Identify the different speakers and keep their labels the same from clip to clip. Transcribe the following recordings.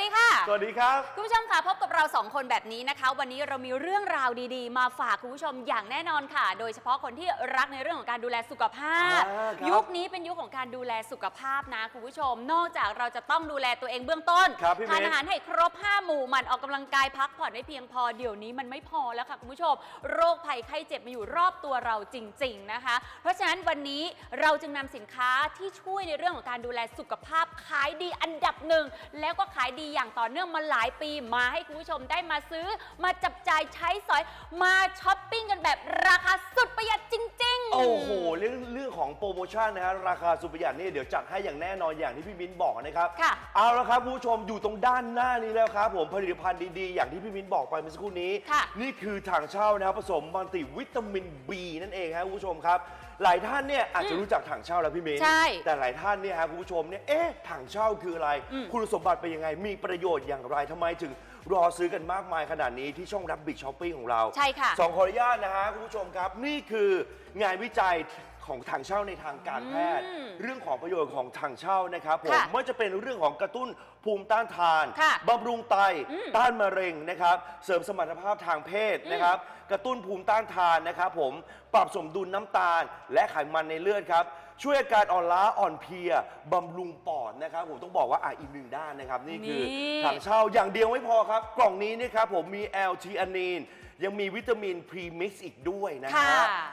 Speaker 1: ดีค่ะ
Speaker 2: สวัสดีครับ
Speaker 1: คุณผู้ชมค่ะพบกับเราสองคนแบบนี้นะคะ วันนี้เรามีเรื่องราวดีๆ มาฝากคุณผู้ชมอย่างแน่นอนค่ะ โดยเฉพาะคนที่รักในเรื่องของการดูแลสุขภาพ
Speaker 2: อ่าครับ
Speaker 1: ยุคนี้เป็นยุคของการดูแลสุขภาพนะคุณผู้ชม นอกจากเราจะต้องดูแลตัวเองเบื้องต้น
Speaker 2: ครับพี่
Speaker 1: ทาน
Speaker 2: เมย์
Speaker 1: อาหารให้ครบ5หมู่หมันออกกำลังกายพักผ่อนให้เพียงพอเดี๋ยวนี้มันไม่พอแล้วค่ะคุณผู้ชม โรคภัยไข้เจ็บมาอยู่รอบตัวเราจริง ๆนะคะ เพราะฉะนั้นวันนี้เราจึงนำสินค้าที่ช่วยในเรื่องของการดูแลสุขภาพขายดีอันดับหนึ่งแล้วก็ขายดีอย่างต่อเนื่องมาหลายปีมาให้คุณผู้ชมได้มาซื้อ มาจับจ่ายใช้สอยมาช้อปปิ้งกันแบบราคาสุดประหยัดจริง ๆ
Speaker 2: โอ้โห เรื่องเรื่องของโปรโมชั่นนะฮะราคาสุดประหยัดนี่เดี๋ยวจัดให้อย่างแน่นอนอย่างที่พี่มิ้นบอกนะครับ
Speaker 1: ค่ะ
Speaker 2: เอาละครับคุณผู้ชมอยู่ตรงด้านหน้านี้แล้วครับผมผลิตภัณฑ์ดีๆ อย่างที่พี่มิ้นบอกไปเมื่อสักครู่นี้
Speaker 1: ค่ะ
Speaker 2: นี่คือถังเช่านะครับผสมมัลติวิตามิน B นั่นเองครับคุณผู้ชมครับ หลายท่านเนี่ยอาจจะรู้จักถังเช่าแล้วพี่มิ้น
Speaker 1: ใช่
Speaker 2: แต่หลายท่านเนี่ยฮะคุณผู้ชมเนี่ยเอ๊ะถังเช่าคืออะไร
Speaker 1: อืม
Speaker 2: คุณสมบัติเป็นยังไงมีประโยชน์อย่างไรทำไมถึงรอซื้อกันมากมายขนาดนี้ที่ช่องรับบิ t ช้อปปิ้งของเรา
Speaker 1: ใช่ค่ะ
Speaker 2: สองขออนุญาตนะฮะคุณผู้ชมครับ นี่คืองานวิจัย ของถังเช่าในทางการแพทย์
Speaker 1: อืม
Speaker 2: เรื่องของประโยชน์ของถังเช่านะครับผม
Speaker 1: ค่ะ
Speaker 2: ไม่ว่าจะเป็นเรื่องของกระตุ้นภูมิต้านทาน
Speaker 1: ค่ะ
Speaker 2: บำรุงไต
Speaker 1: อืม
Speaker 2: ต้านมะเร็งนะครับ เสริมสมรรถภาพทางเพศนะครับ กระตุ้นภูมิต้านทานนะครับผมปรับสมดุลน้ำตาล และไขมันในเลือดครับ ช่วยอาการอ่อนล้าอ่อนเพลียบำรุงปอดนะครับผมต้องบอกว่าอะอีกหนึ่งด้านนะครับนี่คือ
Speaker 1: นี่
Speaker 2: ถัง เช่าอย่างเดียวไม่พอครับ กล่องนี้นะครับผมมี l t อ a n i n ยังมีวิตามินพรีมิกซ์อีกด้วยนะฮะ
Speaker 1: ค่ะ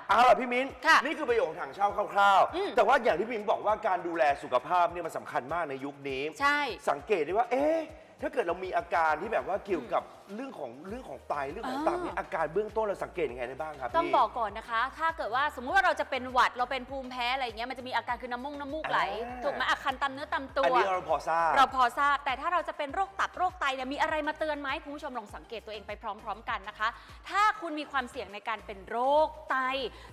Speaker 2: เอาล่ะพี่มิ้น
Speaker 1: ค่ะ
Speaker 2: นี่คือประโยชน์ของถังเช่าคร่าว
Speaker 1: อืม
Speaker 2: ๆ แต่ว่าอย่างที่พี่มิ้นบอกว่าการดูแลสุขภาพเนี่ยมันสำคัญมากในยุคนี้
Speaker 1: ใช่
Speaker 2: สังเกตได้ว่า เอ๊ะ ถ้าเกิดเรามีอาการที่แบบว่าเกี่ยวกับ เรื่องของเรื่องของไตเรื่องของ
Speaker 1: อ่า
Speaker 2: ตับเนี่ยอาการเบื้องต้นเราสังเกตยังไงได้บ้างครับ
Speaker 1: ต้อง
Speaker 2: พี่
Speaker 1: บอกก่อนนะคะ ถ้าเกิดว่าสมมุติว่าเราจะเป็นหวัดเราเป็นภูมิแพ้อะไรอย่างเงี้ยมันจะมีอาการคือน้ำมูกน้ำมูกไหล
Speaker 2: อ่า
Speaker 1: ถูกไหมอาคันตามเนื้อตามตั
Speaker 2: อัน
Speaker 1: ว
Speaker 2: นี้เราพอทราบ
Speaker 1: เราพอทราบแต่ถ้าเราจะเป็นโรคตับโรคไตเนี่ยมีอะไรมาเตือนไหมคุณผู้ชมลองสังเกตตัวเองไปพร้อม ๆ กันนะคะ ถ้าคุณมีความเสี่ยงในการเป็นโรคไต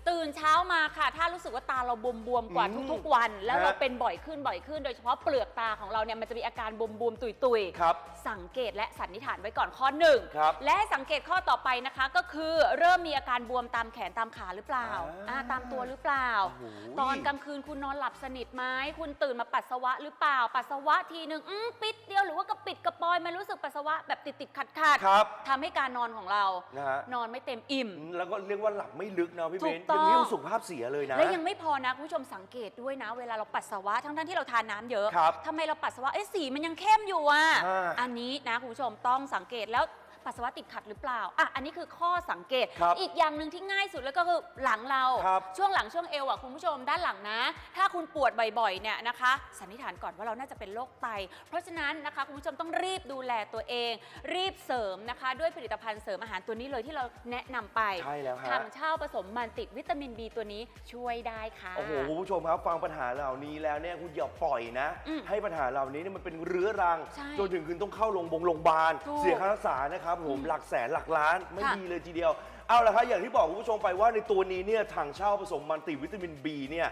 Speaker 1: ตื่นเช้ามาค่ะ ถ้ารู้สึกว่าตาเราบวมๆกว่า
Speaker 2: อืม
Speaker 1: ทุกๆวัน แล้วเรา
Speaker 2: ฮะ
Speaker 1: เป็นบ่อยขึ้นบ่อยขึ้น โดยเฉพาะเปลือกตาของเราเนี่ยมันจะมีอาการบวมๆตุยๆ
Speaker 2: ครับ
Speaker 1: สังเกตและสันนิษฐานไว้ก่อนข้อหนึ่ง
Speaker 2: ครับ
Speaker 1: และให้สังเกตข้อต่อไปนะคะก็คือเริ่มมีอาการบวมตามแขนตามขาหรือเปล่า
Speaker 2: อ่า
Speaker 1: อ่าตามตัวหรือเปล่า
Speaker 2: โอ้โห
Speaker 1: ตอนกลางคืนคุณนอนหลับสนิทไหมคุณตื่นมาปัสสาวะหรือเปล่า ปัสสาวะทีหนึ่งอืมปิดเดียวหรือว่ากระปิดกระปอยมันรู้สึกปัสสาวะแบบติดติดขัดขัดๆ
Speaker 2: ครับ
Speaker 1: ทำให้การนอนของเรา
Speaker 2: นะฮะ
Speaker 1: นอนไม่เต็มอิ่ม
Speaker 2: แล้วก็เรียกว่าหลับไม่ลึกนะพี่
Speaker 1: ถู
Speaker 2: เบ
Speaker 1: ก
Speaker 2: น
Speaker 1: ต้อง
Speaker 2: อย่างนี้มันสุขภาพเสียเลยนะ
Speaker 1: และยังไม่พอนะคุณผู้ชมสังเกตด้วยนะ เวลาเราปัสสาวะทั้งๆที่เราทานน้ำเยอะ
Speaker 2: ครับ
Speaker 1: ทำไมเราปัสสาวะเอ๊ะสีมันยังเข้มอยู่อะ
Speaker 2: อ่า
Speaker 1: อันนี้นะคุณผู้ชมต้องสังเกตแล้ว ปัสสาวะติดขัดหรือเปล่าอะอันนี้คือข้อสังเกต
Speaker 2: ครับ
Speaker 1: อีกอย่างหนึ่งที่ง่ายสุดแล้วก็คือหลังเรา
Speaker 2: ครับ
Speaker 1: ช่วงหลังช่วงเอวอะคุณผู้ชมด้านหลังนะ ถ้าคุณปวดบ่อยๆเนี่ยนะคะสันนิษฐานก่อนว่าเราน่าจะเป็นโรคไต เพราะฉะนั้นนะคะคุณผู้ชมต้องรีบดูแลตัวเอง รีบเสริมนะคะ ด้วยผลิตภัณฑ์เสริมอาหารตัวนี้เลยที่เราแนะนำไป
Speaker 2: ใช่แล้วฮะ
Speaker 1: ทางเช่าผสมมันติวิตามิน B ตัวนี้ช่วยได้ค่ะ
Speaker 2: โอ้โหคุณผู้ชมครับ ฟังปัญหาเหล่านี้แล้วเนี่ยคุณอย่าปล่อยนะ
Speaker 1: อืม
Speaker 2: ให้ปัญหาเหล่านี้เนี่ยมันเป็นเรื้อรัง
Speaker 1: ใช่
Speaker 2: จนถึงคุณต้องเข้าโรงพยาบาลโรงพยาบาล
Speaker 1: ถูก
Speaker 2: เสียค่ารักษานะครับผม
Speaker 1: อืม
Speaker 2: หลักแสนหลักล้านไม่
Speaker 1: ค่ะ
Speaker 2: ดีเลยทีเดียว เอาละครับอย่างที่บอกคุณผู้ชมไปว่าในตัวนี้เนี่ยถังเช่าผสมมัลติวิตามิน B เนี่ย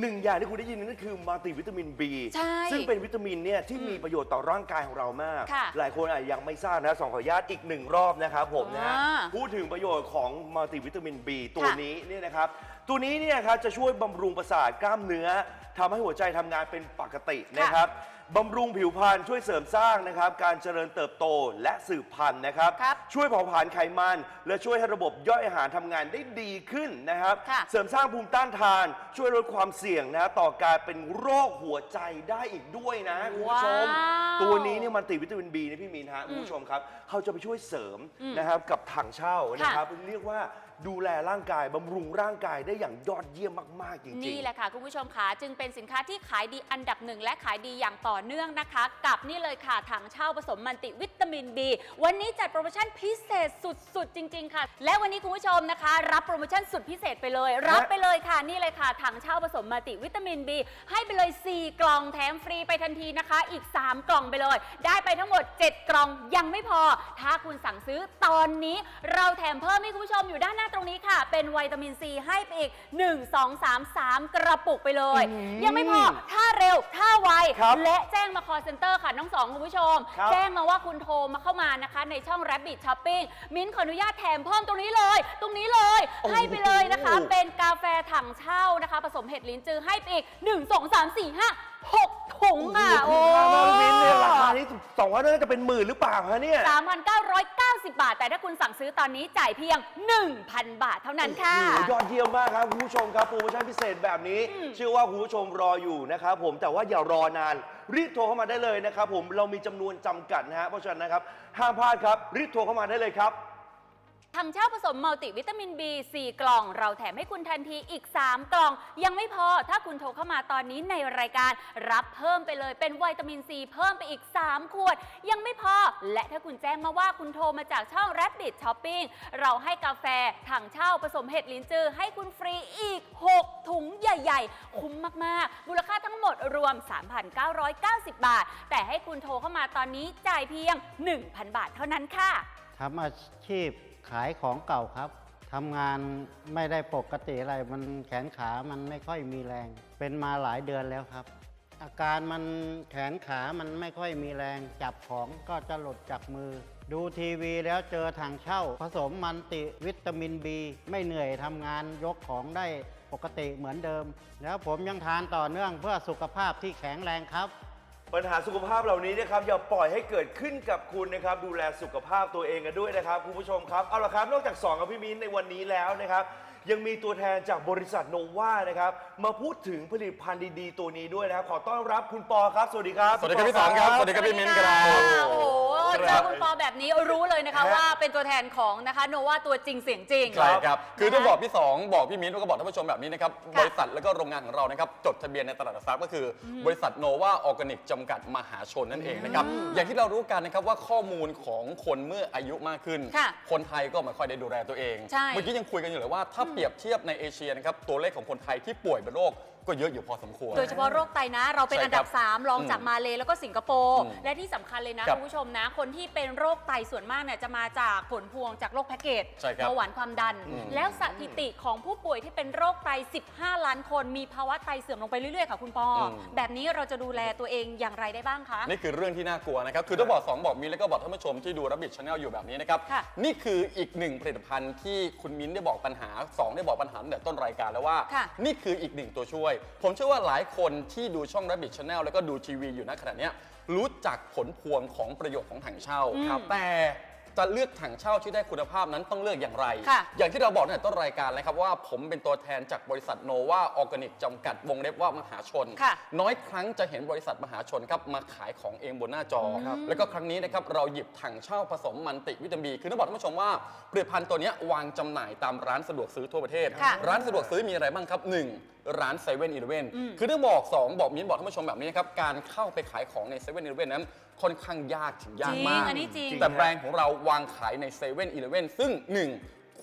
Speaker 2: หนึ่งอย่างที่คุณได้ยินนั่นคือมัลติวิตามิน B
Speaker 1: ใช่
Speaker 2: ซึ่งเป็นวิตามินเนี่ยที่
Speaker 1: อืม
Speaker 2: มีประโยชน์ต่อร่างกายของเรามาก
Speaker 1: ค่ะ
Speaker 2: หลายคนอาจจะยังไม่ทราบนะสองขออนุญาตอีกหนึ่งรอบนะครับผมนะฮะ
Speaker 1: อ่า
Speaker 2: พูดถึงประโยชน์ของมัลติวิตามิน B ตัว
Speaker 1: ค่ะ
Speaker 2: นี้เนี่ยนะครับตัวนี้เนี่ยครับจะช่วยบำรุงประสาทกล้ามเนื้อทำให้หัวใจทำงานเป็นปกตินะครับ บำรุงผิวพรรณช่วยเสริมสร้างนะครับ การเจริญเติบโตและสืบพันธุ์นะครับ
Speaker 1: ครับ
Speaker 2: ช่วยเผาผลาญไขมัน และช่วยให้ระบบย่อยอาหารทำงานได้ดีขึ้นนะครับ
Speaker 1: ค่ะ
Speaker 2: เสริมสร้างภูมิต้านทาน ช่วยลดความเสี่ยงนะต่อการเป็นโรคหัวใจได้อีกด้วยนะคุณผู้ชม
Speaker 1: ว้าว
Speaker 2: ตัวนี้เนี่ยมันติวิตามินบีนะพี่มีนฮะคุณผู้ชมครับเขาจะไปช่วยเสริมนะครับกับถังเช่านะครับเรียกว่า ดูแลร่างกายบำรุงร่างกายได้อย่างยอดเยี่ยมมาก ๆ จริง
Speaker 1: นี่แหละค่ะ คุณผู้ชมค่ะจึงเป็นสินค้าที่ขายดีอันดับหนึ่งและขายดีอย่างต่อเนื่องนะคะ กับนี่เลยค่ะถังเช่าผสมมันติวิตามิน B วันนี้จัดโปรโมชั่นพิเศษสุด ๆ จริง ๆ ค่ะ และวันนี้คุณผู้ชมนะคะ รับโปรโมชั่นสุดพิเศษไปเลย รับไปเลยค่ะนี่เลยค่ะถังเช่าผสมมันติวิตามิน B ให้ไปเลย 4 กล่องแถมฟรีไปทันทีนะคะ อีก 3 กล่องไปเลย ได้ไปทั้งหมด 7 กล่องยังไม่พอ ถ้าคุณสั่งซื้อตอนนี้ เราแถมเพิ่มให้คุณผู้ชมอยู่ด้านหน้าตรงนี้ค่ะ เป็นวิตามินซีให้ไปอีก 1 2 3 3 กระปุกไปเลย
Speaker 2: อืม
Speaker 1: ยังไม่พอถ้าเร็วถ้าไว
Speaker 2: ครับ
Speaker 1: และแจ้งมา call center ค่ะน้องสองคุณผู้ชม
Speaker 2: ครับ
Speaker 1: แจ้งมาว่าคุณโทรมาเข้ามานะคะ ในช่อง Rabbit Shopping มิ้นท์ขออนุญาตแถมเพิ่มตรงนี้เลย ตรงนี้เลย
Speaker 2: โอ้โห
Speaker 1: ให้ไปเลยนะคะ เป็นกาแฟถังเช่านะคะ ผสมเห็ดลิ้นจือให้ไปอีก 1 2 3 4 5 6ถ้ถุงอะ
Speaker 2: โอ้โหคุ้มค่ามากพี่มิ้นเนี่ยราคานี้สองพันน่าจะเป็นหมื่นหรือเปล่าฮะเนี่ย
Speaker 1: 3,990 บาท แต่ถ้าคุณสั่งซื้อตอนนี้จ่ายเพียง 1,000 บาทเท่านั้นค่ะ
Speaker 2: โอ้โหยอดเยี่ยมมากครับคุณผู้ชมครับโปรโมชั่นพิเศษแบบนี้
Speaker 1: อืม
Speaker 2: เชื่อว่าคุณผู้ชมรออยู่นะครับผมแต่ว่าอย่ารอนาน รีบโทรเข้ามาได้เลยนะครับผมเรามีจำนวนจำกัดนะฮะเพราะฉะนั้นนะครับห้ามพลาดครับ รีบโทรเข้ามาได้เลยครับ
Speaker 1: ทางเช่าผสมมัลติวิตามิน B 4 กล่อง เราแถมให้คุณทันทีอีก 3 กล่อง ยังไม่พอถ้าคุณโทรเข้ามาตอนนี้ในรายการรับเพิ่มไปเลยเป็นวิตามินซีเพิ่มไปอีก 3 ขวด ยังไม่พอ และถ้าคุณแจ้งมาว่าคุณโทรมาจากช่อง Rabbit Shopping เราให้กาแฟถังเช่าผสมเห็ดลินจือ ให้คุณฟรีอีก 6 ถุงใหญ่ ๆ คุ้มมากๆ มูลค่าทั้งหมดรวม 3,990 บาท แต่ให้คุณโทรเข้ามาตอนนี้จ่ายเพียง 1,000 บาทเท่านั้นค่ะ
Speaker 3: ทำอาชีพ ขายของเก่าครับทำงานไม่ได้ปกติอะไร มันแขนขา มันไม่ค่อยมีแรง เป็นมาหลายเดือนแล้วครับ อาการมันแขนขา มันไม่ค่อยมีแรง จับของก็จะหลุดจากมือ ดูทีวีแล้วเจอทางเช่า ผสมมันติวิตามินบีไม่เหนื่อยทำงานยกของได้ปกติเหมือนเดิม แล้วผมยังทานต่อเนื่องเพื่อสุขภาพที่แข็งแรงครับ
Speaker 2: ปัญหาสุขภาพเหล่านี้นะครับอย่าปล่อยให้เกิดขึ้นกับคุณนะครับ ดูแลสุขภาพตัวเองกันด้วยนะครับคุณผู้ชมครับเอาละครับนอกจากสองกับพี่มิ้นในวันนี้แล้วนะครับ ยังมีตัวแทนจากบริษัทโนวานะครับ มาพูดถึงผลิตภัณฑ์ดีๆ ตัวนี้ด้วยนะครับ ขอต้อนรับคุณปอครับ สวัสดีครับ
Speaker 4: สวัสดีครับพี่สอนครับ สวัสดีครับพี่มิ้นครับ
Speaker 1: โอ้โหเจ
Speaker 4: ครั
Speaker 1: อบคุณปอแบบนี้รู้เลยนะคะ
Speaker 2: ฮะ
Speaker 1: ว่าเป็นตัวแทนของนะคะโนวาตัวจริงเสียงจริง
Speaker 4: ใช่ครับ คือ
Speaker 1: นะคะ
Speaker 4: ต้องบอกพี่สองบอกพี่มิ้นแล้วก็บอกท่านผู้ชมแบบนี้นะครับ
Speaker 1: ค่ะ
Speaker 4: บริษัทแล้วก็โรงงานของเรานะครับจดทะเบียนในตลาดหลักทรัพย์ก็คืออบริษัทโนวาออร์แกนิกจำกัดมหาชนนั่นเองนะครับอย่างที่เรารู้กันนะครับว่าข้อมูลของคนเมื่ออายุมากขึ้น
Speaker 1: ค่ะ
Speaker 4: คนไทยก็ไม่ค่อยได้ดูแลตัวเอง
Speaker 1: ใช่
Speaker 4: เมื่อกี้ยังคุยกันอยู่เลยว่าถ้าเปรียบเทียบในเอเชียนะครับตัวเลขของคนไทยที่ป่วยเป็นโรค ก็เยอะอยู่พอสมควร
Speaker 1: โดยเฉพาะโรคไตนะเราเป็น
Speaker 4: ใช่
Speaker 1: อันดับ
Speaker 4: ครับ
Speaker 1: 3 รองจาก
Speaker 4: อืม
Speaker 1: มาเลแล้วก็สิงคโปร์
Speaker 4: อืม
Speaker 1: และที่สำคัญเลยนะครับคุณผู้ชมนะ คนที่เป็นโรคไตส่วนมากเนี่ยจะมาจากผลพวงจากโรคแพ็กเกจ
Speaker 4: ใช่ครับ
Speaker 1: เบาหวานความดัน
Speaker 4: อืม
Speaker 1: แล้วสถิติของผู้ป่วยที่เป็นโรคไต 15 ล้านคน มีภาวะไตเสื่อมลงไปเรื่อยๆค่ะคุณปออ
Speaker 4: ม
Speaker 1: แบบนี้เราจะดูแลตัวเองอย่างไรได้บ้างคะ
Speaker 4: นี่คือเรื่องที่น่ากลัวนะครับ คือต้องบอกสองบอกมิ้นแล้วก็บอกท่านผู้ชมที่ดูรับบิดชาแนลอยู่แบบนี้นะครับ
Speaker 1: ค่ะ
Speaker 4: นี่คืออีกหนึ่งผลิตภัณฑ์ที่คุณมิ้นได้บอกปัญหาสองได้บอกปัญหาตั้งแต่ต้นรายการแล้วว่า
Speaker 1: ค่ะ
Speaker 4: นี่คืออีกหนึ่งตัวช่วยผมเชื่อว่าหลายคนที่ดูช่องรับบิดชาแนลแล้วก็ดูทีวีอยู่ณขณะเนี้ยรู้จักผลพวงของประโยชน์ของถังเช่า
Speaker 1: อืม
Speaker 4: ครับแต่จะเลือกถังเช่าที่ได้คุณภาพนั้นต้องเลือกอย่างไร
Speaker 1: ค่ะ
Speaker 4: อย่างที่เราบอกตั้งแต่ต้นรายการเลยครับว่าผมเป็นตัวแทนจากบริษัทโนวาออร์แกนิกจำกัดวงเล็บว่ามหาชน
Speaker 1: ค่ะ
Speaker 4: น้อยครั้งจะเห็นบริษัทมหาชนครับมาขายของเองบนหน้าจอ แล้วก็ครั้งนี้นะครับเราหยิบถังเช่าผสมมันติวิตามินคือต้องบอกท่านผู้ชมว่าผลิตภัณฑ์ตัวเนี้ยวางจำหน่ายตามร้านสะดวกซื้อทั่วประเทศ
Speaker 1: ค่ะ
Speaker 4: ร้านสะดวกซื้อมีอะไรบ้างครับหนึ่งร้านเซเว่นอีเลเว่น
Speaker 1: อืม
Speaker 4: คือต้องบอกสองบอกมิ้นบอกท่านผู้ชมแบบนี้นะครับ การเข้าไปขายของในเซเว่นอีเลเว่นนั้น ค่อนข้างยากถึงยาก
Speaker 1: จริง
Speaker 4: มาก
Speaker 1: อันนี้จริง
Speaker 4: แต่แบรนด์ของเราวางขายในเซเว่นอีเลเว่นซึ่งหนึ่ง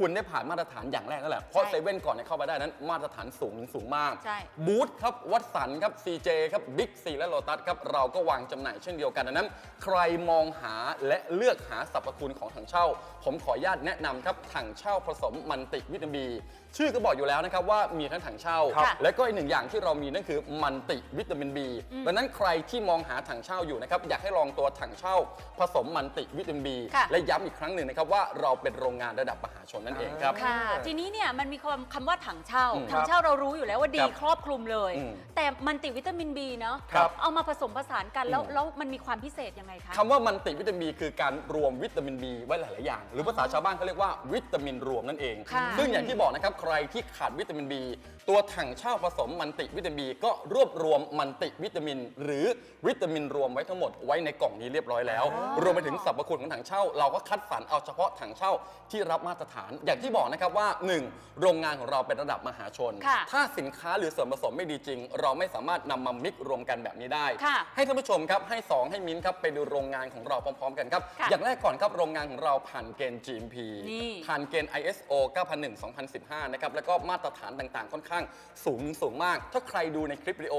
Speaker 4: คุณได้ผ่านมาตรฐานอย่างแรกแล้วแหละ เพราะ
Speaker 1: ใช่
Speaker 4: เซเว่นก่อนเนี่ยเข้าไปได้นั้น มาตรฐานสูงสูงมาก
Speaker 1: ใช่
Speaker 4: บูธครับ วัดสันครับ CJ ครับบิ๊กซีและโลตัสครับ เราก็วางจำหน่ายเช่นเดียวกันดังนั้น ใครมองหาและเลือกหาสรรพคุณของถังเช่า ผมขออนุญาตแนะนำครับถังเช่าผสมมันติวิตามิน ชื่อก็บอกอยู่แล้วนะครับว่ามีทั้งถังเช่า
Speaker 1: ครับ
Speaker 4: และก็อีกหนึ่งอย่างที่เรามีนั่นคือมันติวิตามินบีดังนั้นใครที่มองหาถังเช่าอยู่นะครับอยากให้ลองตัวถังเช่า ผสมมันติวิตามินบี
Speaker 1: ค่ะ
Speaker 4: และย้ำอีกครั้งหนึ่งนะครับว่าเราเป็นโรงงานระดับมหาชนนั่นเองครับ
Speaker 1: ค่ะ ทีนี้เนี่ยมันมีคำคำว่าถังเช่า
Speaker 4: อืม
Speaker 1: ถังเช่าเรารู้อยู่แล้วว่าดี
Speaker 4: ครับ
Speaker 1: ครอบคลุมเลย
Speaker 4: อืม
Speaker 1: แต่มันติวิตามินบีเนาะ
Speaker 4: ครับ
Speaker 1: เอามาผสมผสานกันแล้ว
Speaker 4: อืม
Speaker 1: แล้วมันมีความพิเศษยังไงคะ
Speaker 4: คำว่ามันติวิตามินคือการรวมวิตามินบีไว้หลาย ๆ อย่าง หรือภาษาชาวบ้านเขาเรียกว่าวิตามินรวมนั่นเอง
Speaker 1: ค่ะ
Speaker 4: ซึ่งอย่างที่บอกนะครับ ใครที่ขาดวิตามินบีตัวถังเช่าผสมมันติวิตามินบีก็รวบรวมมันติวิตามิน หรือวิตามินรวมไว้ทั้งหมดไว้ในกล่องนี้เรียบร้อยแล้ว รวมไปถึงสรรพคุณของถังเช่า เราก็คัดสรรเอาเฉพาะถังเช่าที่รับมาตรฐาน อย่างที่บอกนะครับว่าหนึ่งโรงงานของเราเป็นระดับมหาชน
Speaker 1: ค่ะ
Speaker 4: ถ้าสินค้าหรือส่วนผสมไม่ดีจริง เราไม่สามารถนำมามิกรวมกันแบบนี้ได้
Speaker 1: ค่ะ
Speaker 4: ให้ท่านผู้ชมครับให้ 2 ให้มิ้นครับไปดูโรงงานของเราพร้อมๆ กันครับ
Speaker 1: ค่ะ
Speaker 4: อย่างแรกก่อนครับโรงงานของเราผ่านเกณฑ์ GMP
Speaker 1: นี่
Speaker 4: ผ่านเกณฑ์ ISO 9001-2015นะครับแล้วก็มาตรฐานต่างๆ ค่อนข้างสูงสูงมาก ถ้าใครดูในคลิปวิดีโอ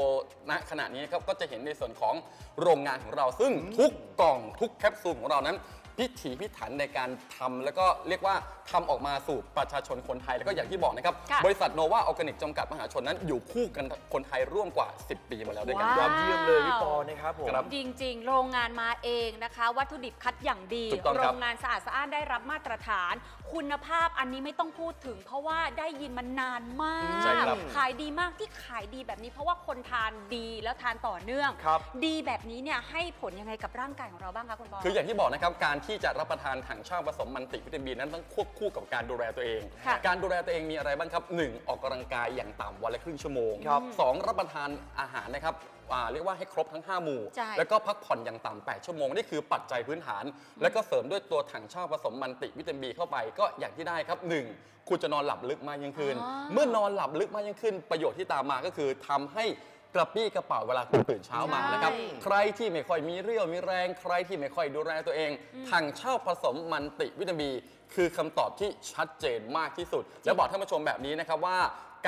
Speaker 4: ณขณะนี้ครับก็จะเห็นในส่วนของโรงงานของเราซึ่งทุกกล่องทุกแคปซูลของเรานั้น พิถีพิถันในการทำแล้วก็เรียกว่าทำออกมาสู่ประชาชนคนไทย แล้วก็อย่างที่บอกนะครับ
Speaker 1: ค่ะ
Speaker 4: บริษัทโนวาออร์แกนิกจำกัดมหาชนนั้นอยู่คู่กันคนไทยร่วมกว่า 10 ปีมาแล้วด้วยกัน
Speaker 1: ว้าว
Speaker 4: ค
Speaker 2: ย
Speaker 4: รับ
Speaker 2: อดเยี่ยมเลยพี่ปอนะครับผม
Speaker 4: ครับ
Speaker 1: จริง ๆ โรงงานมาเองนะคะ วัตถุดิบคัดอย่างดี
Speaker 4: ถูกต้องครับ
Speaker 1: โรงงานสะอาดสะอ้านได้รับมาตรฐาน คุณภาพอันนี้ไม่ต้องพูดถึง เพราะว่าได้ยินมานานมาก
Speaker 4: ใช่ครับ
Speaker 1: ขายดีมากที่ขายดีแบบนี้ เพราะว่าคนทานดีแล้วทานต่อเนื่อง
Speaker 2: ครับ
Speaker 1: ดีแบบนี้เนี่ยให้ผลยังไงกับร่างกายของเราบ้างคะคุณปอ
Speaker 4: คืออย่างที่บอกนะครับการที่จะรับประทานถังเช่าผสมมันติวิตามินนั้นต้องควบคู่กับการดูแลตัวเอง
Speaker 1: ค่ะ
Speaker 4: การดูแลตัวเองมีอะไรบ้างครับ 1. ออกกำลังกายอย่างต่ำวันละครึ่งชั่วโมง
Speaker 2: ครับ
Speaker 4: สองรับประทานอาหารนะครับอ่าเรียกว่าให้ครบทั้ง 5 หมู่
Speaker 1: ใช่
Speaker 4: แล้วก็พักผ่อนอย่างต่ำ8ชั่วโมงนี่คือปัจจัยพื้นฐาน แล้วก็เสริมด้วยตัวถังเช่าผสมมันติวิตามินเข้าไปก็อย่างที่ได้ครับหนึ่งคุณจะนอนหลับลึกมากยิ่งขึ้น
Speaker 1: อ๋อ
Speaker 4: เมื่อนอนหลับลึกมากยิ่งขึ้น ประโยชน์ที่ตามมาก็คือทำให้ กระปี้กระเป๋าเวลาคุณตื่นเช้ามานะครับ
Speaker 1: ใช่
Speaker 4: ใครที่ไม่ค่อยมีเรี่ยวมีแรง ใครที่ไม่ค่อยดูแลตัวเองถังเช่าผสมมันติวิตามิน คือคำตอบที่ชัดเจนมากที่สุด แล้วบอกท่านผู้ชมแบบนี้นะครับว่า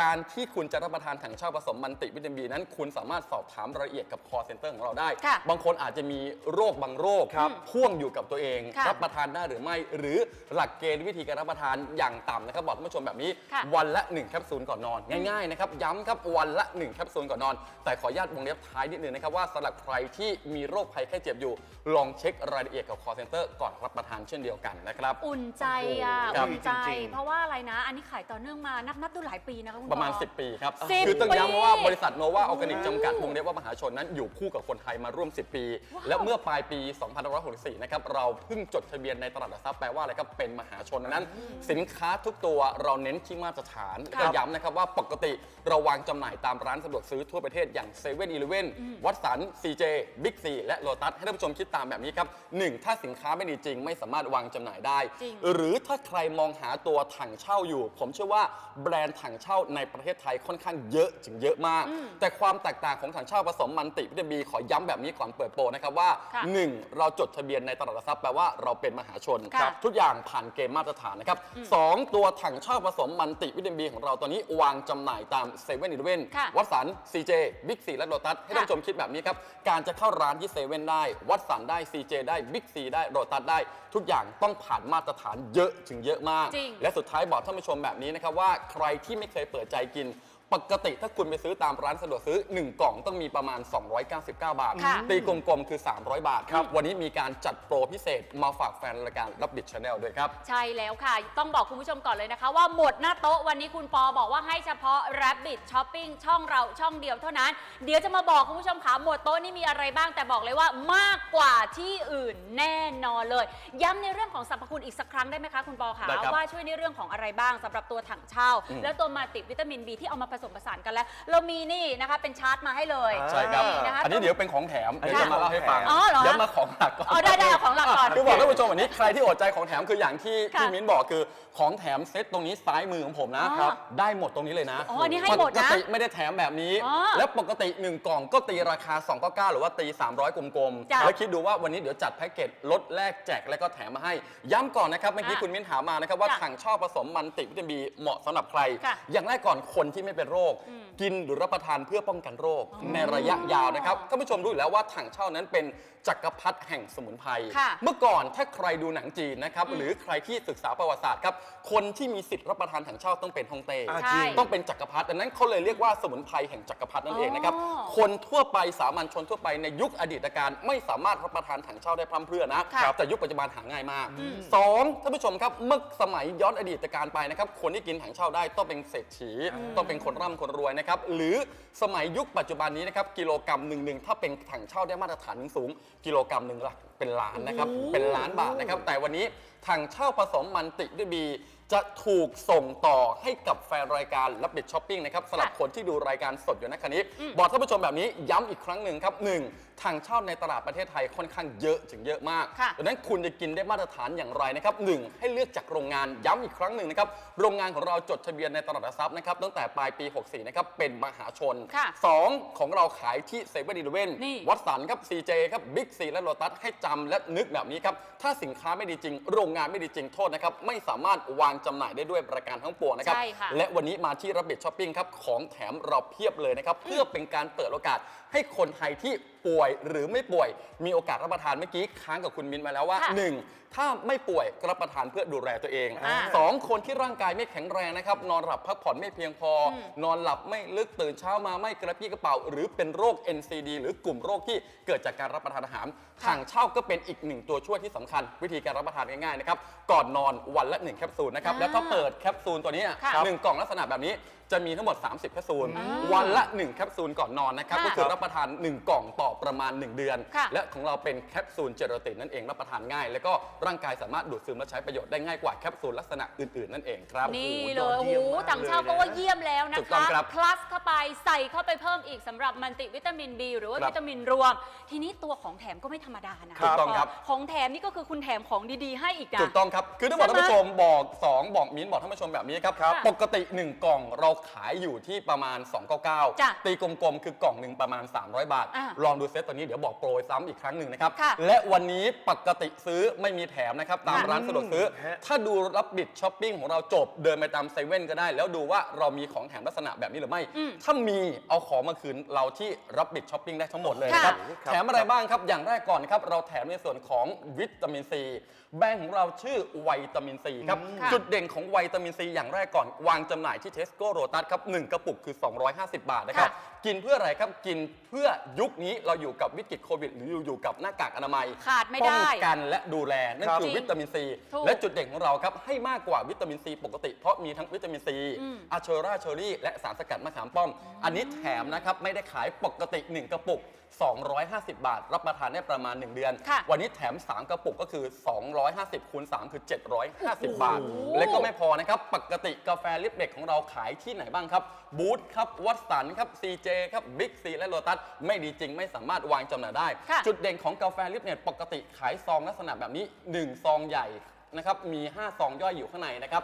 Speaker 4: การที่คุณจะรับประทานถังเช่าผสมมันติวิตามินนั้น คุณสามารถสอบถามรายละเอียดกับ call center ของเราได้
Speaker 1: ค่ะ
Speaker 4: บางคนอาจจะมีโรคบางโรค
Speaker 2: ครับ
Speaker 4: พ่วงอยู่กับตัวเอง
Speaker 1: ค่ะ
Speaker 4: รับประทานได้หรือไม่ หรือหลักเกณฑ์วิธีการรับประทานอย่างต่ำนะครับบอกท่านผู้ชมแบบนี้
Speaker 1: ค่ะ
Speaker 4: วันละ1แคปซูลก่อนนอน ง่ายๆนะครับย้ำครับวันละ1แคปซูลก่อนนอน แต่ขออนุญาตวงเล็บท้ายนิดนึงนะครับว่าสำหรับใครที่มีโรคภัยแค่เจ็บอยู่ ลองเช็ครายละเอียดกับ call center ก่อนรับประทานเช่นเดียวกันนะครับ
Speaker 1: อุ่นใจอะ
Speaker 2: โอ้โหครับ
Speaker 1: อุ่นใจ
Speaker 2: จริงๆ
Speaker 1: เพราะว่าอะไรนะ อันนี้ขายต่อเนื่องมานับนับดูหลายปีนะคะคุณปอ
Speaker 4: ประมาณ10 ปีครับ
Speaker 1: 10
Speaker 4: คือต้องย้ำว่า
Speaker 1: ปี
Speaker 4: บริษัทโนวาออร์แกนิกจำกัดวงเล็บว่ามหาชนนั้นอยู่คู่กับคนไทยมาร่วม 10 ปี
Speaker 1: ว้าว
Speaker 4: และเมื่อปลายปี 2564 นะครับ เราเพิ่งจดทะเบียนในตลาดหลักทรัพย์แปลว่าอะไรครับ เป็นมหาชนดังนั้น สินค้าทุกตัวเราเน้นที่มาตรฐาน
Speaker 1: ครับ
Speaker 4: ก็ย้ำนะครับว่าปกติเราวางจำหน่ายตามร้านสะดวกซื้อทั่วประเทศอย่าง7 e เ e ่ e อวัดสัน CJ Big C และโลตัสให้ท่านผู้ชมคิดตามแบบนี้ครับหนึ่งถ้าสินค้าไม่ดีจริง ไม่สามารถวางจำหน่ายได้
Speaker 1: จริง
Speaker 4: หรือถ้าใครมองหาตัวถังเช่าอยู่ ผมเชื่อว่าแบรนด์ถังเช่าในประเทศไทยค่อนข้างเยอะถึงเยอะมาก แต่ความแตกต่างของถังเช่าผสมมันติวิตามินขอย้ำแบบนี้ก่อนเปิดโปรนะครับว่า
Speaker 1: ค่ะ
Speaker 4: 1. เราจดทะเบียนในตลาดหลักทรัพย์แปลว่าเราเป็นมหาชน
Speaker 1: ค่ะ
Speaker 4: ทุกอย่างผ่านเกณฑ์มาตรฐานนะครับสองตัวถังเช่าผสมมันติวิตามินของเราตอนนี้วางจำหน่ายตามเซเว่นอีเลเว่น
Speaker 1: ค่ะ
Speaker 4: วัดสัน CJ Big C และโลตัสให้ท่านผู้ชมคิดแบบนี้ครับการจะเข้าร้านที่เซเว่นได้ วัดสันได้ CJ ได้ Big C ได้โลตัสได้ ทุกอย่างต้องผ่านมาตรฐานเยอะถึงเยอะมาก
Speaker 1: จริง
Speaker 4: และสุดท้ายบอกท่านผู้ชมแบบนี้นะครับว่าใครที่ไม่เคยเปิดใจกิน ปกติถ้าคุณไปซื้อตามร้านสะดวกซื้อ 1 กล่องต้องมีประมาณ 299 บาท
Speaker 1: ค่ะ
Speaker 4: ตีกลมๆคือ 300 บาทครับ วันนี้มีการจัดโปรพิเศษมาฝากแฟนรายการรับบิดชาแนลด้วยครับ
Speaker 1: ใช่แล้วค่ะ ต้องบอกคุณผู้ชมก่อนเลยนะคะ ว่าหมดหน้าโต๊ะวันนี้คุณปอบอกว่าให้เฉพาะ Rabbit Shopping ช่องเราช่องเดียวเท่านั้น เดี๋ยวจะมาบอกคุณผู้ชมค่ะหมดโต๊ะนี่มีอะไรบ้างแต่บอกเลยว่ามากกว่าที่อื่นแน่นอนเลย ย้ำในเรื่องของสรรพคุณอีกสักครั้งได้ไหมคะคุณปอคะ
Speaker 4: ได้ครับ
Speaker 1: ว่าช่วยในเรื่องของอะไรบ้างสำหรับตัวถังเช่า
Speaker 4: อืม
Speaker 1: แล้วตัวมาติวิตามิน B ที่เอามาผสมผสานกันแล้ว เรามีนี่นะคะเป็นชาร์ตมาให้เลย
Speaker 2: อ่า
Speaker 4: ใช่ครับ
Speaker 1: นี่นะคะ
Speaker 4: อันนี้เดี๋ยวเป็นของแถมเดี๋ยวจะมาเล่าให้ฟัง
Speaker 1: อ๋อเหรอ
Speaker 4: เดี๋ยวมาของหลักก่อน
Speaker 1: อ๋อได้ได้เอาของหลักก่อน
Speaker 4: คือบอกท่านผู้ชมวันนี้ใครที่อดใจของแถมคืออย่างที่
Speaker 1: ค่ะ
Speaker 4: พี่มิ้นบอกคือของแถมเซตตรงนี้ซ้ายมือของผมนะ
Speaker 1: อ๋อ
Speaker 4: ครับได้หมดตรงนี้เลยนะ
Speaker 1: อ๋ออันนี้ให้หมดนะ
Speaker 4: ปกติไม่ได้แถมแบบนี้
Speaker 1: อ๋อ
Speaker 4: แล้วปกติ 1 กล่องก็ตีราคา299หรือว่าตี 300 กลม
Speaker 1: จ้ะ
Speaker 4: ๆแล้วคิดดูว่าวันนี้เดี๋ยวจัดแพ็กเกจลดแลกแจกแล้วก็แถมมาให้ ย้ำก่อนนะครับเมื่อกี้
Speaker 1: อะ
Speaker 4: คุณมิ้นถามมานะครับว่า
Speaker 1: จ้ะ
Speaker 4: ถังชอบผสมมันติวิตามินเหมาะสำหรับใคร
Speaker 1: ค่ะ
Speaker 4: อย่างแรกก่อนคนที่ไม่เป็นโรค
Speaker 1: อืม
Speaker 4: กินหรือรับประทานเพื่อป้องกันโรคในระยะยาวนะครับท่านผู้ชมรู้อยู่แล้วว่าถังเช่านั้นเป็นจักรพรรดิแห่งสมุนไพร
Speaker 1: ค่ะ
Speaker 4: เมื่อก่อนถ้าใครดูหนังจีนนะครับหรือใครที่ศึกษาประวัติศาสตร์ครับคนที่มีสิทธิ์รับประทานถังเช่าต้องเป็นฮ่องเต้
Speaker 2: อ่า
Speaker 1: ใช่
Speaker 2: จริง
Speaker 4: ต้องเป็นจักรพรรดิดังนั้นเขาเลยเรียกว่าสมุนไพรแห่งจักรพรรดินั่นเองนะครับ
Speaker 1: อ๋อ
Speaker 4: คนทั่วไปสามัญชนทั่วไปในยุคอดีตการไม่สามารถรับประทานถังเช่าได้พร่ำเพรื่อนะ
Speaker 1: ค่ะ
Speaker 4: แต่ยุคปัจจุบันหาง่ายมากสองท่านผู้ชมครับเมื่อสมัยย้อนอดีตการไปนะครับคนที่กินถังเช่าได้ต้องเป็นเศรษฐีต้องเป็นคนร่ำคนรวยนะครับหรือสมัยยุคปัจจุบันนี้นะครับกิโลกรัมหนึ่งหนึ่งถ้าเป็นถังเช่าได้มาตรฐานสูงๆกิโลกรัมหนึ่งหลักเป็นล้านนะครับเป็นล้านบาทนะครับแต่วันนี้ถังเช่าผสมมันติด้วยบี จะถูกส่งต่อให้กับแฟนรายการรับบิดช้อปปิ้งนะครับสำหรับคนที่ดูรายการสดอยู่นะคันนี้ บอกท่านผู้ชมแบบนี้ย้ำอีกครั้งหนึ่งครับหนึ่งทางเช่าในตลาดประเทศไทยค่อนข้างเยอะถึงเยอะมาก
Speaker 1: ค่ะ
Speaker 4: ดังนั้นคุณจะกินได้มาตรฐานอย่างไรนะครับหนึ่งให้เลือกจากโรงงานย้ำอีกครั้งหนึ่งนะครับ โรงงานของเราจดทะเบียนในตลาดหลักทรัพย์นะครับตั้งแต่ปลายปี 64 นะครับ เป็นมหาชน
Speaker 1: ค่ะ
Speaker 4: สองของเราขายที่เซเว่นอีเลเว่น
Speaker 1: นี่
Speaker 4: วัดสันครับ CJ ครับบิ๊กซีและโลตัสให้จำและนึกแบบนี้ครับ ถ้าสินค้าไม่ดีจริง โรงงานไม่ดีจริงโทษนะครับ ไม่สามารถวางจำหน่ายได้ด้วยประการทั้งปวงนะครับ
Speaker 1: ใช่ค่ะ
Speaker 4: และวันนี้มาที่รับบิดช้อปปิ้งครับของแถมเราเพียบเลยนะครับเพื่อเป็นการเปิดโอกาส ให้คนไทยที่ป่วยหรือไม่ป่วย มีโอกาสรับประทานเมื่อกี้ค้างกับคุณมินมาแล้วว่า
Speaker 1: ค่ะ
Speaker 4: หนึ่งถ้าไม่ป่วยก็รับประทานเพื่อดูแลตัวเอง
Speaker 1: อ่า
Speaker 4: สองคนที่ร่างกายไม่แข็งแรงนะครับ นอนหลับพักผ่อนไม่เพียงพออ
Speaker 1: ม
Speaker 4: นอนหลับไม่ลึกตื่นเช้ามาไม่กระปรี้กระเป๋า หรือเป็นโรค NCD หรือกลุ่มโรคที่เกิดจากการรับประทานอาหารถังเช่าก็เป็นอีกหนึ่งตัวช่วยที่สำคัญ วิธีการรับประทานง่ายๆนะครับก่อนนอนวันละหนึ่งแคปซูลนะครับ
Speaker 1: อ่า
Speaker 4: แล้วก็เปิดแคปซูลตัวนี้อะ
Speaker 1: ค่ะ
Speaker 4: หนึ่งกล่องลักษณะแบบนี้ จะมีทั้งหมด 30 แคปซูล
Speaker 1: อ่า
Speaker 4: วันละ 1 แคปซูลก่อนนอนนะครับ
Speaker 1: ค่ะ
Speaker 4: ก็คือรับประทาน 1 กล่องต่อประมาณ 1 เดือน
Speaker 1: ค่ะ
Speaker 4: และของเราเป็นแคปซูลเจลาตินนั่นเองรับประทานง่าย แล้วก็ร่างกายสามารถดูดซึมและใช้ประโยชน์ได้ง่ายกว่าแคปซูลลักษณะอื่นๆนั่นเองครับ
Speaker 1: นี่
Speaker 2: โอ้โห
Speaker 1: เลย
Speaker 2: ยอด
Speaker 1: โอ้
Speaker 2: เยี่
Speaker 1: โห
Speaker 2: ยมมาก
Speaker 1: ถังเช่า
Speaker 2: เลยนะ
Speaker 1: ก็ว่าเยี่ยมแล้วนะ
Speaker 4: ถูกต้อ
Speaker 1: คะ
Speaker 4: งครับ
Speaker 1: plus เข้าไปใส่เข้าไปเพิ่มอีกสำหรับมันติวิตามิน B หรือว่า
Speaker 4: ครับ
Speaker 1: วิตามินรวม ทีนี้ตัวของแถมก็ไม่ธรรมดานะ
Speaker 2: ถูกต้อง
Speaker 4: ครับ
Speaker 1: ของแถมนี่ก็คือคุณแถมของดีๆ ให้อีกนะ
Speaker 4: ถูกต้องครับ คือต้องบอก
Speaker 1: ใช่ไหม
Speaker 4: ท่านผู้ชมบอก 2 บอกมิ้นบอกท่านผู้ชมแบบนี้ครับ
Speaker 1: ครับ
Speaker 4: ปกติ 1 กล่องเราขายอยู่ที่ประมาณ299
Speaker 1: จ้ะ
Speaker 4: ตีกลมๆ คือกล่องหนึ่งประมาณ 300 บาท
Speaker 1: อะ
Speaker 4: ลองดูเซตตัวนี้เดี๋ยวบอกโปรยซ้ำอีกครั้งหนึ่งนะครับ
Speaker 1: ค่ะ
Speaker 4: และวันนี้ปกติซื้อไม่มีแถมนะครับ ตาม
Speaker 1: ค่ะ
Speaker 4: ร้านสะดวกซื้อ
Speaker 2: ฮะ
Speaker 4: ถ้าดูรับบิดช้อปปิ้งของเราจบเดินไปตามเซเว่นก็ได้ แล้วดูว่าเรามีของแถมลักษณะแบบนี้หรือไม่
Speaker 1: อืม
Speaker 4: ถ้ามีเอาของมาคืนเราที่รับบิดช้อปปิ้งได้ทั้งหมดเลยนะครับ
Speaker 2: ค่ะ
Speaker 4: แถมอะไรบ้างครับ อย่างแรกก่อนนะครับ เราแถมในส่วนของวิตามินซี แบรนด์ของเราชื่อวิตามินซีครับ
Speaker 1: ค่ะ
Speaker 4: จุดเด่นของวิตามินซีอย่างแรกก่อน วางจำหน่ายที่เทสโก้โรตัสครับ1กระปุกคือ 250 บาทนะครับกินเพื่ออะไรครับกินเพื่อยุคนี้เราอยู่กับวิกฤตโควิด หรืออยู่กับหน้ากากอนามัย
Speaker 1: ขาดไม่
Speaker 4: ป้
Speaker 1: ได้
Speaker 4: องกันและดูแลนั่น
Speaker 2: ครับ
Speaker 4: คือ
Speaker 1: จริง
Speaker 4: วิตามินซี
Speaker 1: ถูก
Speaker 4: และจุดเด่นของเราครับให้มากกว่าวิตามินซีปกติ เพราะมีทั้งวิตามินซี
Speaker 1: อืม
Speaker 4: อะเชอราเชอรี่และสารสกัดมะขามป้อม อันนี้แถมนะครับไม่ได้ขายปกติ 1 กระปุก 250 บาท รับประทานได้ประมาณ 1 เดือน
Speaker 1: ค่ะ
Speaker 4: วันนี้แถม 3 กระปุกก็คือ 250คูณ3คือ 750 บาท
Speaker 1: โอ้โห
Speaker 4: และก็ไม่พอนะครับ ปกติกาแฟลิปเด็กของเราขายที่ไหนบ้างครับบูธครับวัตสันครับ CJ ครับบิ๊กซีและโลตัสไม่ดีจริงไม่สามารถวางจำหน่ายได้
Speaker 1: ค่ะ
Speaker 4: จุดเด่นของกาแฟลิปเน็ตปกติขายซองลักษณะแบบนี้ 1 ซองใหญ่นะครับมี 5 ซองย่อยอยู่ข้างในนะครับ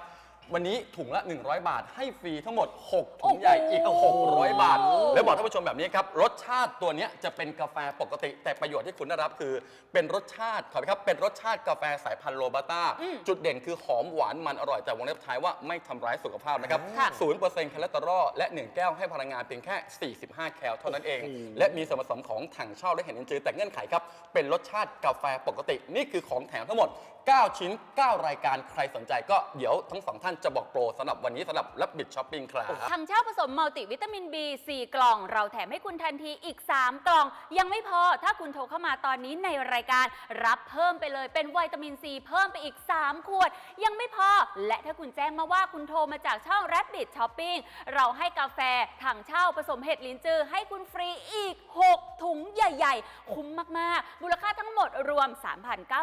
Speaker 4: วันนี้ถุงละ 100 บาท ให้ฟรีทั้งหมด 6 ถุงใหญ่อีก
Speaker 1: โอ้โห
Speaker 4: 600 บาท แล้วบอกท่านผู้ชมแบบนี้ครับ รสชาติตัวเนี้ยจะเป็นกาแฟปกติ แต่ประโยชน์ที่คุณได้รับคือ เป็นรสชาติขอครับ เป็นรสชาติกาแฟสายพันธุ์โรบัสต้า
Speaker 1: อืม
Speaker 4: จุดเด่นคือหอมหวานมันอร่อยแต่วงเล็บท้ายว่าไม่ทำร้ายสุขภาพนะครับ
Speaker 1: ค่ะ
Speaker 4: ศูนย์เปอร์เซ็นต์คอเลสเตอรอลและ 1 แก้วให้พลังงานเพียงแค่ 45 แคลเท่านั้นเอง และมีส่วนผสมของถังเช่าและเห็นอินทรีย์แต่เงื่อนไขครับเป็นรสชาติกาแฟปกตินี่คือของแถมทั้งหมด 9 ชิ้น 9 รายการใครสนใจก็เดี๋ยวทั้งสองท่านจะบอกโปรสำหรับวันนี้สำหรับรับบิดช้อปปิ้งครับ
Speaker 1: ถังเช่าผสมมัลติวิตามิน B 4 กล่อง เราแถมให้คุณทันทีอีก 3 กล่อง ยังไม่พอถ้าคุณโทรเข้ามาตอนนี้ในรายการ รับเพิ่มไปเลยเป็นวิตามินซีเพิ่มไปอีก 3 ขวด ยังไม่พอ และถ้าคุณแจ้งมาว่าคุณโทรมาจากช่อง Rabbit Shopping เราให้กาแฟถังเช่าผสมเห็ดลินจือ ให้คุณฟรีอีก 6 ถุงใหญ่ ๆ คุ้มมากๆ มูลค่าทั้งหมดรวม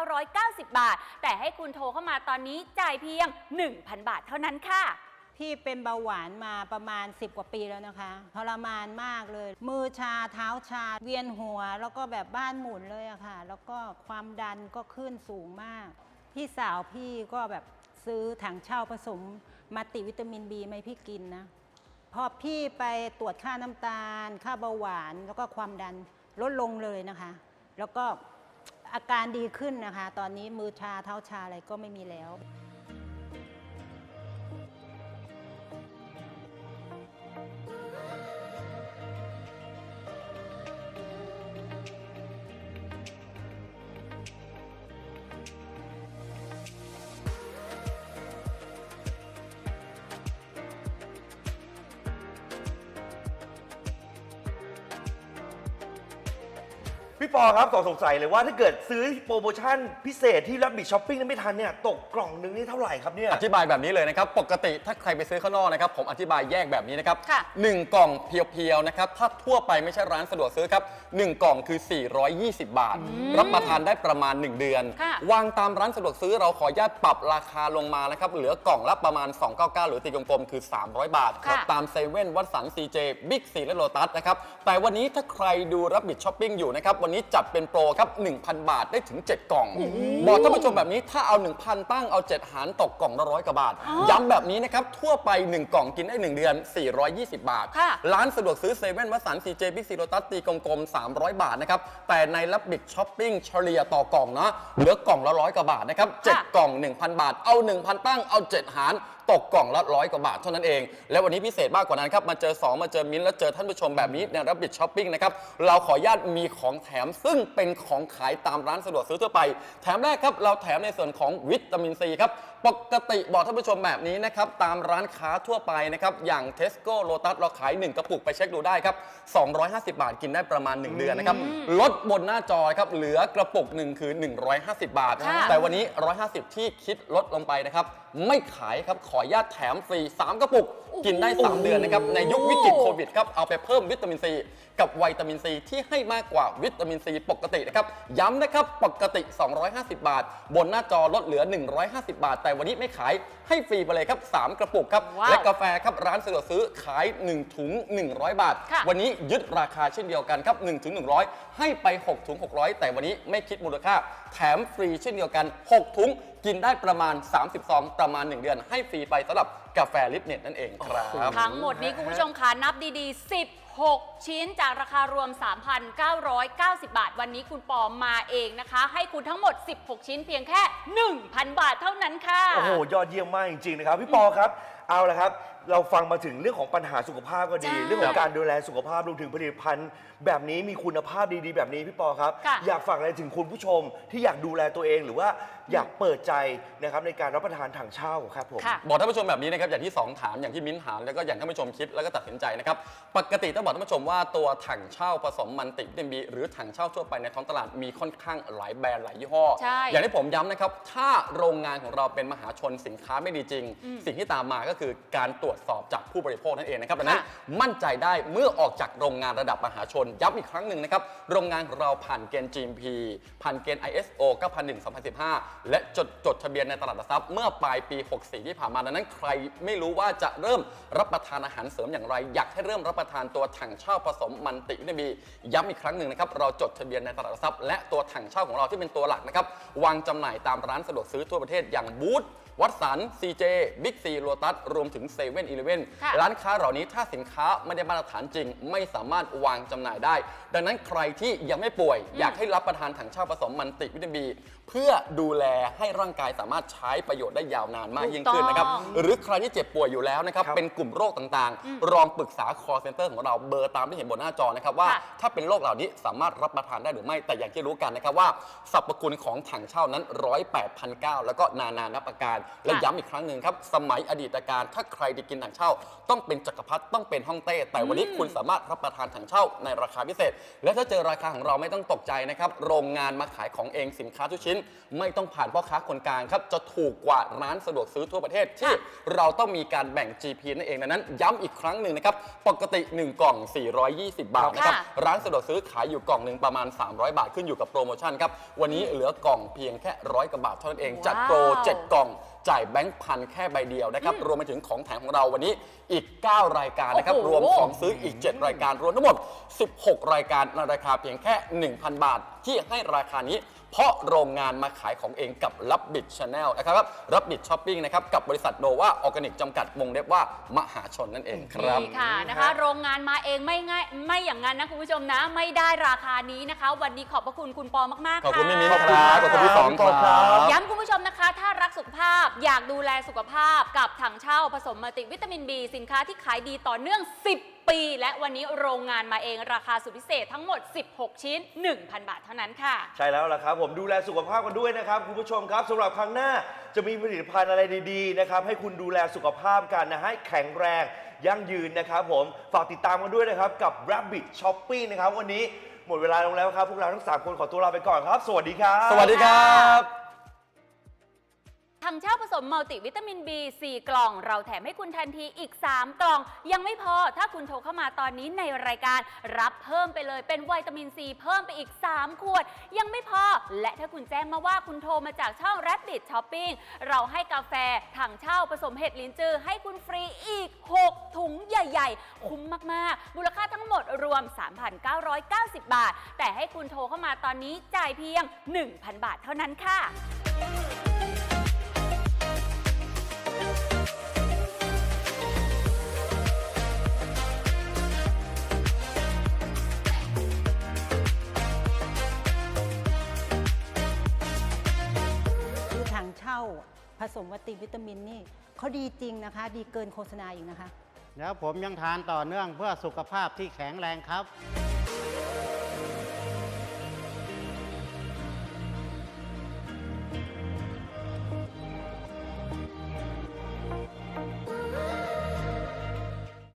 Speaker 1: 3,990 บาทแต่ให้คุณโทรเข้ามาตอนนี้จ่ายเพียง 1,000 บาทเท่านั้นค่ะ
Speaker 5: พี่เป็นเบาหวานมาประมาณ 10 กว่าปีแล้วนะคะทรมานมากเลย มือชาเท้าชา เวียนหัว แล้วก็แบบบ้านหมุนเลยอะค่ะ แล้วก็ความดันก็ขึ้นสูงมาก พี่สาวพี่ก็แบบซื้อถังเช่าผสมมัลติวิตามินบีมาให้พี่กินนะ พอพี่ไปตรวจค่าน้ำตาล ค่าเบาหวานแล้วก็ความดันลดลงเลยนะคะ แล้วก็ อาการดีขึ้นนะคะ ตอนนี้มือชาเท้าชาอะไรก็ไม่มีแล้ว
Speaker 2: พี่ปอครับสองสงสัยเลยว่าถ้าเกิดซื้อโปรโมชั่นพิเศษที่รับบิดช้อปปิ้งไม่ทันเนี่ยตกกล่องนึงนี่เท่าไหร่ครับเนี่ย
Speaker 4: อธิบายแบบนี้เลยนะครับ ปกติถ้าใครไปซื้อข้างนอกนะครับ ผมอธิบายแยกแบบนี้นะครับ
Speaker 1: ค่ะ
Speaker 4: หนึ่งกล่องเพียวๆนะครับ ถ้าทั่วไปไม่ใช่ร้านสะดวกซื้อครับหนึ่งกล่องคือ 420 บาท รับประทานได้ประมาณ 1 เดือน
Speaker 1: ค่ะ
Speaker 4: วางตามร้านสะดวกซื้อเราขออนุญาตปรับราคาลงมานะครับ เหลือกล่องละประมาณ 299 หรือตีกลมๆคือ 300 บาท
Speaker 1: ค่ะ
Speaker 4: ตามเซเว่นวัดสันซีเจบิ๊กซีและโลตัสนะครับ แต่วันนี้ถ้าใครดูรับบิดช้อปปิ้งอยู่นะครับวันนี้จัดเป็นโปรครับ 1,000 บาทได้ถึง 7 กล่อง บอกท่านผู้ชมแบบนี้ถ้าเอา 1,000 ตั้งเอา 7 หารตกกล่องละร้อยกว่าบาท ย้ำแบบนี้นะครับ ทั่วไป 1 กล่องกินได้ 1 เดือน 420 บาท
Speaker 1: ค่ะ
Speaker 4: ร้านสะดวกซื้อเซเว่นวัดสันซีเจบิ๊กซีโลตัสตีกลมๆ300 บาทนะครับ แต่ในรับบิดช้อปปิ้งเฉลี่ยต่อกล่องนะเหลือกล่องละร้อยกว่าบาทนะครับ
Speaker 1: ค่ะ
Speaker 4: 7 กล่อง 1,000 บาทเอา 1,000 ตั้งเอา 7 หารตกกล่องละร้อยกว่าบาทเท่านั้นเอง และวันนี้พิเศษมากกว่านั้นครับมาเจอ 2 มาเจอมิ้นท์แล้วเจอท่านผู้ชมแบบนี้ในรับบิดช้อปปิ้งนะครับเราขออนุญาตมีของแถมซึ่งเป็นของขายตามร้านสะดวกซื้อทั่วไป แถมแรกครับเราแถมในส่วนของวิตามินซีครับปกติบอกท่านผู้ชมแบบนี้นะครับตามร้านค้าทั่วไปนะครับอย่างเทสโก้โลตัสเราขาย 1 กระปุกไปเช็คดูได้ครับ250 บาทกินได้ประมาณ 1 เดือนนะครับลดบนหน้าจอครับเหลือกระปุกหนึ่งคือ 150 บาท
Speaker 1: ค่ะ
Speaker 4: แต่วันนี้ 150 ที่คิดลดลงไปนะครับ ไม่ขายครับขออนุญาตแถมฟรี3กระปุก กินได้ 3 เดือนนะครับ ในยุควิกฤตโควิดครับ เอาไปเพิ่มวิตามินซีกับวิตามินซีที่ให้มากกว่าวิตามินซีปกตินะครับ ย้ำนะครับ ปกติ 250 บาท บนหน้าจอลดเหลือ 150 บาท แต่วันนี้ไม่ขายให้ฟรีไปเลยครับ 3 กระปุกครับ
Speaker 1: ว้าว
Speaker 4: และกาแฟครับร้านสะดวกซื้อขาย 1 ถุง 100 บาท
Speaker 1: ค่ะ
Speaker 4: วันนี้ยึดราคาเช่นเดียวกันครับ1ถุง100 ให้ไป 6 ถุง 600 แต่วันนี้ไม่คิดมูลค่า แถมฟรีเช่นเดียวกัน 6 ถุงกินได้ประมาณ 30 ซอง ประมาณ 1 เดือน ให้ฟรีไปสำหรับ กาแฟลิปเน็ตนั่นเองครับ
Speaker 1: ทั้งหมดนี้คุณผู้ชมคะนับดีๆ 16 ชิ้นจากราคารวม 3,990 บาท วันนี้คุณปอมมาเองนะคะ ให้คุณทั้งหมด 16 ชิ้นเพียงแค่ 1,000 บาทเท่านั้นค่ะ
Speaker 2: โอ้โห ยอดเยี่ยมมากจริงๆนะครับ พี่ปอครับ เอาละครับ เราฟังมาถึงเรื่องของปัญหาสุขภาพก็ดี
Speaker 1: ใช่
Speaker 2: เรื่องของการดูแลสุขภาพรวมถึงผลิตภัณฑ์ แบบนี้มีคุณภาพดีๆ แบบนี้พี่ปอครับ
Speaker 1: ค่ะ
Speaker 2: อยากฝากอะไรถึงคุณผู้ชมที่อยากดูแลตัวเองหรือว่าอยากเปิดใจนะครับในการรับประทานถังเช่าครับผม
Speaker 1: ค่ะ
Speaker 4: บอกท่านผู้ชมแบบนี้นะครับอย่างที่2ถามอย่างที่มิ้นถามแล้วก็อย่างท่านผู้ชมคิดแล้วก็ตัดสินใจนะครับปกติต้องบอกท่านผู้ชมว่าตัวถังเช่าผสมมันติวิตามินบีหรือถังเช่าทั่วไปในท้องตลาดมีค่อนข้างหลายแบรนด์หลายยี่ห้อ
Speaker 1: ใช่
Speaker 4: อย่างที่ผมย้ำนะครับถ้าโรงงานของเราเป็นมหาชนสินค้าไม่ดีจริงสิ่งที่ตามมาก็คือการตรวจสอบจากผู้บริโภคนั่นเองนะครับดังนั้น
Speaker 1: ค่ะ
Speaker 4: มั่นใจได้เมื่อออกจากโรงงานระดับมหาชนย้ำอีกครั้งหนึ่งนะครับ โรงงานของเราผ่านเกณฑ์ GMP ผ่านเกณฑ์ ISO 9001 2015 และจดจดทะเบียนในตลาดหลักทรัพย์เมื่อปลายปี 64 ที่ผ่านมาดังนั้นใครไม่รู้ว่าจะเริ่มรับประทานอาหารเสริมอย่างไร อยากให้เริ่มรับประทานตัวถังเช่าผสมมันติวิตามินบีย้ำอีกครั้งหนึ่งนะครับเราจดทะเบียนในตลาดหลักทรัพย์และตัวถังเช่าของเราที่เป็นตัวหลักนะครับวางจำหน่ายตามร้านสะดวกซื้อทั่วประเทศอย่างบูธวัดสัน CJ Big C โ o ตัสรวมถึง7 e เ e ่ e อ
Speaker 1: ค่ะ
Speaker 4: ร้านค้าเหล่านี้ถ้าสินค้าไม่ได้มาตรฐานจริง ไม่สามารถวางจำหน่ายได้ ดังนั้นใครที่ยังไม่ป่วย อยากให้รับประทานถังเช่าผสมมันติวิตามินบีเพื่อดูแลให้ร่างกายสามารถใช้ประโยชน์ได้ยาวนานมากยิ่งขึ้นนะครับ
Speaker 1: ถูกต้อง
Speaker 4: หรือใครที่เจ็บป่วยอยู่แล้วนะครับ
Speaker 2: ครับ
Speaker 4: เป็นกลุ่มโรคต่างๆ ลองปรึกษา call center ของเราเบอร์ตามที่เห็นบนหน้าจอนะครับว่า
Speaker 1: ค่ะ
Speaker 4: ถ้าเป็นโรคเหล่านี้สามารถรับประทานได้หรือไม่แต่อย่างที่รู้กันนะครับว่าสรรพคุณของถังเช่านั้นร้อยแปดพันเก้าแล้วก็นานานับประการและ
Speaker 1: ค่ะ
Speaker 4: ย้ำอีกครั้งหนึ่งครับสมัยอดีตการถ้าใครได้กินถังเช่า ต้องเป็นจักรพรรดิต้องเป็นฮ่องเต้ แต่วันนี้คุณสามารถรับประทานถังเช่าในราคาพิเศษ และถ้าเจอราคาของเราไม่ต้องตกใจนะครับ โรงงานมาขายของเองสินค้าทุกชิ้น ไม่ต้องผ่านพ่อค้าคนกลางครับ จะถูกกว่าร้านสะดวกซื้อทั่วประเทศที่เราต้องมีการแบ่ง GP นั่นเองดังนั้น ย้ำอีกครั้งหนึ่งนะครับ ปกติ 1 กล่อง 420 บาทนะครับ
Speaker 1: ค่ะ
Speaker 4: ร้านสะดวกซื้อขายอยู่กล่องหนึ่งประมาณ 300 บาทขึ้นอยู่กับโปรโมชั่นครับ วันนี้เหลือกล่องเพียงแค่ร้อยกว่าบาทเท่านั้นเอง จัดโปร
Speaker 1: ว้าว
Speaker 4: 7 กล่อง จ่ายแบงค์พันแค่ใบเดียวนะครับ รวมไปถึงของแถมของเราวันนี้อีก 9 รายการนะครับ
Speaker 1: โอ้โห
Speaker 4: รวมของซื้ออีก 7 รายการรวมทั้งหมด 16 รายการในราคาเพียงแค่ 1,000 บาท ที่ให้ราคานี้ เพราะโรงงานมาขายของเองกับรับบิดชาแนลนะครับรับบิดช้อปปิ้งนะครับกับบริษัทโนวาออร์แกนิกจำกัดวงเล็บว่ามหาชนนั่นเองครับ
Speaker 1: นี่ค่ะนะคะ โรงงานมาเองไม่ง่ายไม่อย่างนั้นนะคุณผู้ชมนะ ไม่ได้ราคานี้นะคะ วันนี้ขอบพระคุณคุณปอมากๆ
Speaker 4: ขอบคุณะพี่มิ้นครับขอบคุณพี่สอง
Speaker 2: ขอบคุณครับ
Speaker 1: ย้ำคุณผู้ชมนะคะ ถ้ารักสุขภาพอยากดูแลสุขภาพกับถังเช่าผสมมัลติวิตามิน B สินค้าที่ขายดีต่อเนื่อง 10 ปี และวันนี้โรงงานมาเองราคาสุดพิเศษทั้งหมด 16 ชิ้น 1,000 บาทเท่านั้นค่ะ
Speaker 2: ใช่แล้วล่ะครับ ผมดูแลสุขภาพกันด้วยนะครับ คุณผู้ชมครับสำหรับครั้งหน้าจะมีผลิตภัณฑ์อะไรดีๆนะครับให้คุณดูแลสุขภาพกันนะให้แข็งแรง ยั่งยืนนะครับผมฝากติดตามกันด้วยนะครับกับ Rabbit Shopping นะครับวันนี้หมดเวลาลงแล้วครับพวกเราทั้ง3คนขอตัวลาไปก่อนครับ สวัสดีครับ
Speaker 4: สวัสดีครับ
Speaker 1: ถังเช่าผสมมัลติวิตามิน B 4 กล่อง เราแถมให้คุณทันทีอีก 3 กล่อง ยังไม่พอถ้าคุณโทรเข้ามาตอนนี้ในรายการ รับเพิ่มไปเลยเป็นวิตามินซีเพิ่มไปอีก 3 ขวด ยังไม่พอ และถ้าคุณแจ้งมาว่าคุณโทรมาจากช่อง Rabbit Shopping เราให้กาแฟถังเช่าผสมเห็ดลิ้นจือ ให้คุณฟรีอีก 6 ถุงใหญ่ ๆ คุ้มมากๆมูลค่าทั้งหมดรวม 3,990 บาท แต่ให้คุณโทรเข้ามาตอนนี้จ่ายเพียง 1,000 บาทเท่านั้นค่ะ
Speaker 5: เช่าผสมวัตติวิตามินนี่เขาดีจริงนะคะ ดีเกินโฆษณาอีกนะคะ
Speaker 3: แล้วผมยังทานต่อเนื่องเพื่อสุขภาพที่แข็งแรงครับ